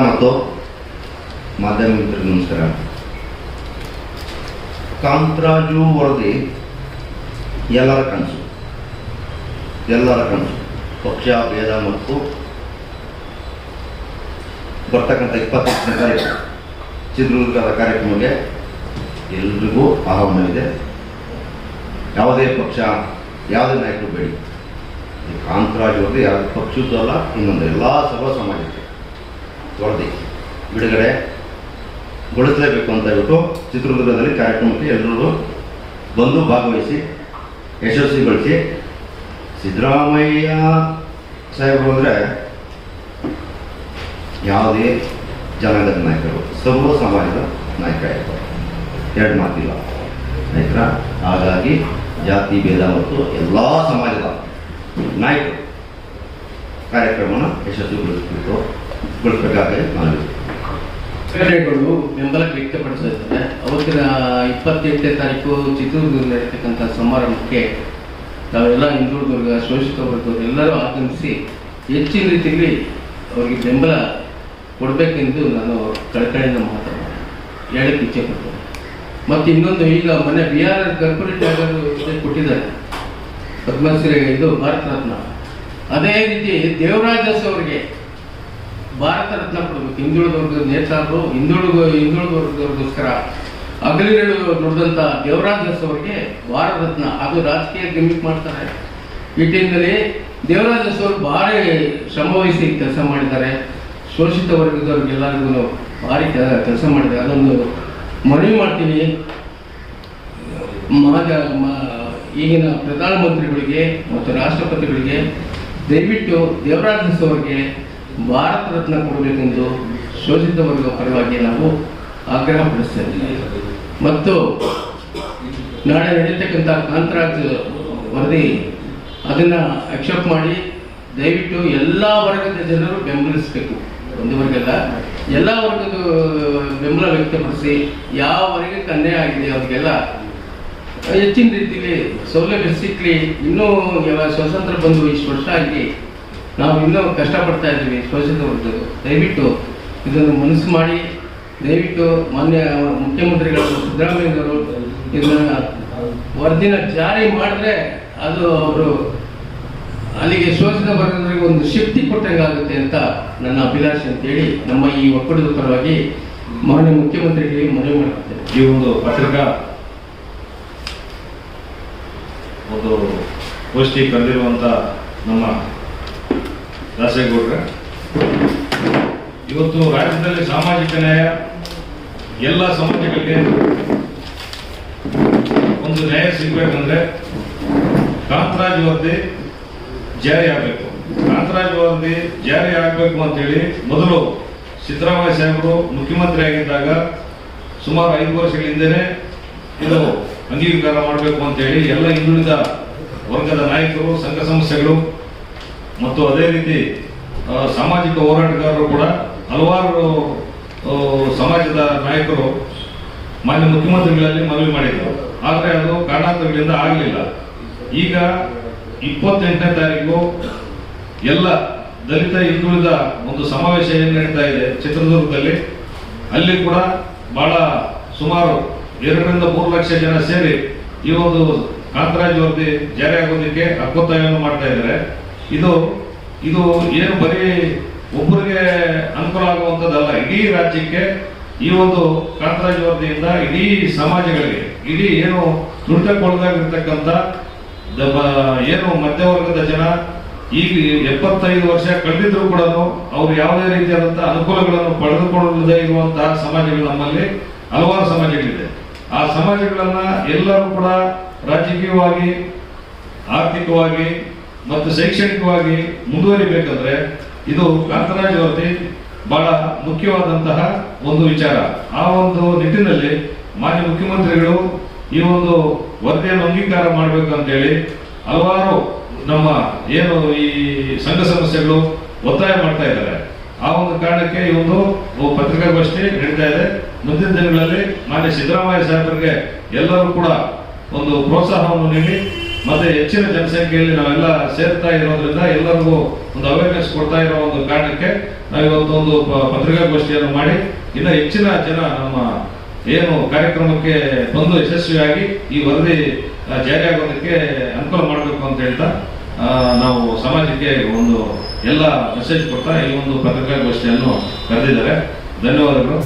ಮತ್ತು ಮಾಧ್ಯಮ ಮಿತ್ರರಿಗೆ ನಮಸ್ಕಾರ. ಕಾಂತರಾಜು ವರದಿ, ಎಲ್ಲರ ಕನಸು. ಎಲ್ಲರ ಕನಸು. ಪಕ್ಷ, ಭೇದ ಮತ್ತು ಬರ್ತಕ್ಕಂಥ ಇಪ್ಪತ್ತೆಂಟನೇ ತಾರೀಕು ಚಿತ್ರದುರ್ಗದ ಕಾರ್ಯಕ್ರಮಕ್ಕೆ ಎಲ್ರಿಗೂ ಆಹ್ವಾನವಿದೆ ಯಾವುದೇ ಪಕ್ಷ, ಯಾವುದೇ ನಾಯಕರು ಬೇಡಿ. ಕಾಂತರಾಜು ವರದಿ, ಯಾವುದೇ ಪಕ್ಷದ್ದು ಅಲ್ಲ, ಇನ್ನೊಂದು ಎಲ್ಲ ಸರ್ವ ಸಮಾಜಕ್ಕೆ. ವರದಿ ಬಿಡುಗಡೆ ಗೊಳಿಸಲೇಬೇಕು ಅಂತ ಹೇಳ್ಬಿಟ್ಟು ಚಿತ್ರದುರ್ಗದಲ್ಲಿ ಕಾರ್ಯಕ್ರಮಕ್ಕೆ ಎಲ್ಲರೂ ಬಂದು ಭಾಗವಹಿಸಿ ಯಶಸ್ವಿಗೊಳಿಸಿ ಸಿದ್ದರಾಮಯ್ಯ ಸಾಹೇಬರು ಅಂದರೆ ಯಾವುದೇ ಜನಾಂಗದ ನಾಯಕರು, ಸರ್ವ ಸಮಾಜದ ನಾಯಕ ಇರ್ತಾರೆ. ಎರಡು ಮಾತಿಲ್ಲ. ನಾಯಕರ ಹಾಗಾಗಿ ಜಾತಿ ಭೇದ ಮತ್ತು ಎಲ್ಲ ಸಮಾಜದ ನಾಯಕರು ಕಾರ್ಯಕ್ರಮನ ಯಶಸ್ವಿಗೊಳಿಸಬೇಕು ಕ್ರೀಡೆಗಳು ಸಂಘಟನೆಗಳು ಬೆಂಬಲ ವ್ಯಕ್ತಪಡಿಸಿದ್ದಾರೆ ಅವತ್ತಿನ ಇಪ್ಪತ್ತೆಂಟನೇ ತಾರೀಕು ಚಿತ್ರದುರ್ಗದಲ್ಲಿ ನಡೀತಕ್ಕಂಥ ಸಮಾರಂಭಕ್ಕೆ ನಾವೆಲ್ಲ ಹಿಂದೂದುರ್ಗ ಶೋಷಿತ ವರ್ಗದವರು ಎಲ್ಲರೂ ಆಗಮಿಸಿ ಹೆಚ್ಚಿನ ರೀತಿಯಲ್ಲಿ ಅವರಿಗೆ ಬೆಂಬಲ ಕೊಡಬೇಕೆಂದು ನಾನು ಕಳಕಳಿಯಿಂದ ಮಾತಾಡ್ತೇನೆ ಹೇಳಕ್ಕೆ ಇಚ್ಛೆ ಪಡ್ತೇನೆ. ಮತ್ತು ಇನ್ನೊಂದು ಈಗ ಮೊನ್ನೆ ಬಿ ಆರ್ ಕಾರ್ಪೊರೇಟ್ ಕರ್ಪೊರೇಟ್ ಆಗಲು ಕೊಟ್ಟಿದ್ದಾರೆ. ಪದ್ಮಶ್ರೀ ಇದು ಭಾರತ ಅದೇ ರೀತಿ ದೇವರಾಜಸ್ ಅವರಿಗೆ ಭಾರತ ರತ್ನ ಕೊಡಬೇಕು. ಹಿಂದುಳಿದ ವರ್ಗದ ನೇತಾರರು ಹಿಂದುಳಿದ ಹಿಂದುಳಿದ ವರ್ಗದವ್ರಿಗೋಸ್ಕರ ನೋಡಿದಂಥ ದೇವರಾಜ್ ಅರಸ್ ಅವರಿಗೆ ಭಾರತ ರತ್ನ. ಅದು ರಾಜಕೀಯ ಗಿಮಿಕ್ ಮಾಡ್ತಾರೆ. ಇಟ್ಟಿನಿಂದಲೇ ಟೈಮ್ನಲ್ಲಿ ದೇವರಾಜ್ ಅರಸ್ ಅವರು ಭಾರಿ ಶ್ರಮವಹಿಸಿ ಕೆಲಸ ಮಾಡಿದ್ದಾರೆ. ಶೋಷಿತ ವರ್ಗದವ್ರಿಗೆಲ್ಲರಿಗೂ ಭಾರಿ ಕೆಲಸ ಮಾಡಿದ್ದಾರೆ. ಅದೊಂದು ಮನವಿ ಮಾಡ್ತೀನಿ. ಮಾಜ ಈಗಿನ ಪ್ರಧಾನಮಂತ್ರಿಗಳಿಗೆ ಮತ್ತು ರಾಷ್ಟ್ರಪತಿಗಳಿಗೆ ದಯವಿಟ್ಟು ದೇವರಾಜ್ ಅರಸ್ ಅವರಿಗೆ ಭಾರತ ರತ್ನ ಕೊಡಬೇಕೆಂದು ಶೋಷಿತ ವರ್ಗ ಪರವಾಗಿ ನಾವು ಆಗ್ರಹ ಪಡಿಸ್ತೇವೆ ಮತ್ತು ನಾಳೆ ನಡೀತಕ್ಕಂಥ ಕಾಂತರಾಜ್ ವರದಿ ಅದನ್ನು ಅಕ್ಸೆಪ್ಟ್ ಮಾಡಿ ದಯವಿಟ್ಟು ಎಲ್ಲ ವರ್ಗದ ಜನರು ಬೆಂಬಲಿಸಬೇಕು. ಒಂದು ವರ್ಗದ ಎಲ್ಲ ವರ್ಗದ ಬೆಂಬಲ ವ್ಯಕ್ತಪಡಿಸಿ ಯಾವ ವರ್ಗಕ್ಕೆ ಅನ್ಯಾಯ ಆಗಿದೆ ಅವ್ರಿಗೆಲ್ಲ ಹೆಚ್ಚಿನ ರೀತಿಯಲ್ಲಿ ಸೌಲಭ್ಯ ಸಿಕ್ಕಲಿ ಇನ್ನೂ ಸ್ವತಂತ್ರ ಸ್ವಾತಂತ್ರ್ಯ ಬಂದು ಇಷ್ಟು ವರ್ಷ ಆಗಿ ನಾವು ಇನ್ನೂ ಕಷ್ಟಪಡ್ತಾ ಇದ್ದೀವಿ ಶೋಷಿತ ವರ್ಗದವರು ದಯವಿಟ್ಟು ಇದನ್ನು ಮನಸ್ಸು ಮಾಡಿ, ದಯವಿಟ್ಟು ಮಾನ್ಯ ಮುಖ್ಯಮಂತ್ರಿಗಳು ಸಿದ್ದರಾಮಯ್ಯವರು ಇದನ್ನು ವರದಿನ ಜಾರಿ ಮಾಡಿದ್ರೆ ಅದು ಅವರು ಅಲ್ಲಿಗೆ ಶೋಷಿತ ವರ್ಗದವರಿಗೆ ಒಂದು ಶಕ್ತಿ ಕೊಟ್ಟಂಗಾಗುತ್ತೆ ಅಂತ ನನ್ನ ಅಭಿಲಾಷೆ ಅಂತೇಳಿ ನಮ್ಮ ಈ ಒಕ್ಕೂಟದ ಪರವಾಗಿ ಮಾನ್ಯ ಮುಖ್ಯಮಂತ್ರಿಗಳಿಗೆ ಮನವಿ ಮಾಡ್ತೇನೆ ಈ ಒಂದು ಪತ್ರಿಕಾ ಒಂದು ಗೋಷ್ಠಿ ಕರೆದಿರುವಂಥ ನಮ್ಮ ದಾಸೇಗೌಡ್ರೆ ಇವತ್ತು ರಾಜ್ಯದಲ್ಲಿ ಸಾಮಾಜಿಕ ನ್ಯಾಯ, ಎಲ್ಲ ಸಮಾಜಗಳಿಗೆ ಒಂದು ನ್ಯಾಯ ಸಿಗಬೇಕಂದ್ರೆ ಕಾಂತರಾಜ್ ವರದಿ ಜಾರಿ ಆಗಬೇಕು. ಕಾಂತರಾಜ್ ವರದಿ ಜಾರಿ ಆಗಬೇಕು ಅಂತೇಳಿ ಮೊದಲು ಸಿದ್ದರಾಮಯ್ಯ ಸಾಹೇಬರು ಮುಖ್ಯಮಂತ್ರಿ ಆಗಿದ್ದಾಗ ಸುಮಾರು ಐದು ವರ್ಷಗಳ ಹಿಂದೆನೆ ಇದು ಅಂಗೀಕಾರ ಮಾಡಬೇಕು ಅಂತೇಳಿ ಎಲ್ಲ ಹಿಂದುಳಿದ ವರ್ಗದ ನಾಯಕರು, ಸಂಘ ಸಂಸ್ಥೆಗಳು ಮತ್ತು ಅದೇ ರೀತಿ ಸಾಮಾಜಿಕ ಹೋರಾಟಗಾರರು ಕೂಡ ಹಲವಾರು ಸಮಾಜದ ನಾಯಕರು ಮಾನ್ಯ ಮುಖ್ಯಮಂತ್ರಿಗಳಲ್ಲಿ ಮನವಿ ಮಾಡಿದ್ರು ಆದರೆ ಅದು ಕಾರಣಾಂತರಗಳಿಂದ ಆಗಲಿಲ್ಲ. ಈಗ ಇಪ್ಪತ್ತೆಂಟನೇ ತಾರೀಕು ಎಲ್ಲ ದಲಿತ ಹಿಂದುಳಿದ ಒಂದು ಸಮಾವೇಶ ಏನು ನಡೀತಾ ಇದೆ ಚಿತ್ರದುರ್ಗದಲ್ಲಿ, ಅಲ್ಲಿ ಕೂಡ ಬಹಳ ಸುಮಾರು ಎರಡರಿಂದ ಮೂರು ಲಕ್ಷ ಜನ ಸೇರಿ ಈ ಒಂದು ಕಾಂತರಾಜ್ ವರದಿ ಜಾರಿಯಾಗೋದಕ್ಕೆ ಅಕ್ಕೊತ್ತಾಯವನ್ನು ಮಾಡ್ತಾ ಇದ್ದಾರೆ. ಇದು ಇದು ಏನು ಬರೀ ಒಬ್ಬರಿಗೆ ಅನುಕೂಲ ಆಗುವಂಥದ್ದಲ್ಲ, ಇಡೀ ರಾಜ್ಯಕ್ಕೆ ಈ ಒಂದು ಕಾಂತರಾಜ್ ವರದಿಯಿಂದ ಇಡೀ ಸಮಾಜಗಳಿಗೆ, ಇಡೀ ಏನು ತುಳಿತಕ್ಕೊಳಗಾಗಿರ್ತಕ್ಕಂಥ ದ- ಏನು ಮಧ್ಯವರ್ಗದ ಜನ, ಈಗ ಎಪ್ಪತ್ತೈದು ವರ್ಷ ಕಳೆದಿದ್ರು ಕೂಡ ಅವ್ರು ಯಾವುದೇ ರೀತಿಯಾದಂತಹ ಅನುಕೂಲಗಳನ್ನು ಪಡೆದುಕೊಳ್ಳದೇ ಇರುವಂತಹ ಸಮಾಜಗಳು ನಮ್ಮಲ್ಲಿ ಹಲವಾರು ಸಮಾಜಗಳಿದೆ. ಆ ಸಮಾಜಗಳನ್ನ ಎಲ್ಲರೂ ಕೂಡ ರಾಜಕೀಯವಾಗಿ, ಆರ್ಥಿಕವಾಗಿ ಮತ್ತು ಶೈಕ್ಷಣಿಕವಾಗಿ ಮುಂದುವರಿಬೇಕಂದ್ರೆ ಇದು ಕಾಂತರಾಜ್ ವರದಿ ಬಹಳ ಮುಖ್ಯವಾದಂತಹ ಒಂದು ವಿಚಾರ. ಆ ಒಂದು ನಿಟ್ಟಿನಲ್ಲಿ ಮಾನ್ಯ ಮುಖ್ಯಮಂತ್ರಿಗಳು ಈ ಒಂದು ವರದಿಯನ್ನು ಅಂಗೀಕಾರ ಮಾಡಬೇಕು ಅಂತೇಳಿ ಹಲವಾರು ನಮ್ಮ ಏನು ಈ ಸಂಘ ಸಮಸ್ಯೆಗಳು ಒತ್ತಾಯ ಮಾಡ್ತಾ ಇದ್ದಾರೆ. ಆ ಒಂದು ಕಾರಣಕ್ಕೆ ಈ ಒಂದು ಪತ್ರಿಕಾಗೋಷ್ಠಿ ನಡೀತಾ ಇದೆ. ಮುಂದಿನ ದಿನಗಳಲ್ಲಿ ಮಾನ್ಯ ಸಿದ್ದರಾಮಯ್ಯ ಸಾಹೇಬರಿಗೆ ಎಲ್ಲರೂ ಕೂಡ ಒಂದು ಪ್ರೋತ್ಸಾಹವನ್ನು ನೀಡಿ ಮತ್ತೆ ಹೆಚ್ಚಿನ ಜನಸಂಖ್ಯೆಯಲ್ಲಿ ನಾವೆಲ್ಲ ಸೇರ್ತಾ ಇರೋದ್ರಿಂದ ಎಲ್ಲರಿಗೂ ಒಂದು ಅವೇರ್ನೆಸ್ ಕೊಡ್ತಾ ಇರೋ ಒಂದು ಕಾರಣಕ್ಕೆ ನಾವು ಇವತ್ತು ಒಂದು ಪತ್ರಿಕಾಗೋಷ್ಠಿಯನ್ನು ಮಾಡಿ, ಇನ್ನು ಹೆಚ್ಚಿನ ಜನ ನಮ್ಮ ಏನು ಕಾರ್ಯಕ್ರಮಕ್ಕೆ ಬಂದು ಯಶಸ್ವಿಯಾಗಿ ಈ ವರದಿ ಜಾರಿ ಜಾರಿಯಾಗೋದಕ್ಕೆ ಅನುಕೂಲ ಮಾಡಬೇಕು ಅಂತ ಹೇಳ್ತಾ ನಾವು ಸಮಾಜಕ್ಕೆ ಒಂದು ಎಲ್ಲ ಮೆಸೇಜ್ ಕೊಡ್ತಾ ಈ ಒಂದು ಪತ್ರಿಕಾಗೋಷ್ಠಿಯನ್ನು ಕರೆದಿದ್ದಾರೆ. ಧನ್ಯವಾದಗಳು.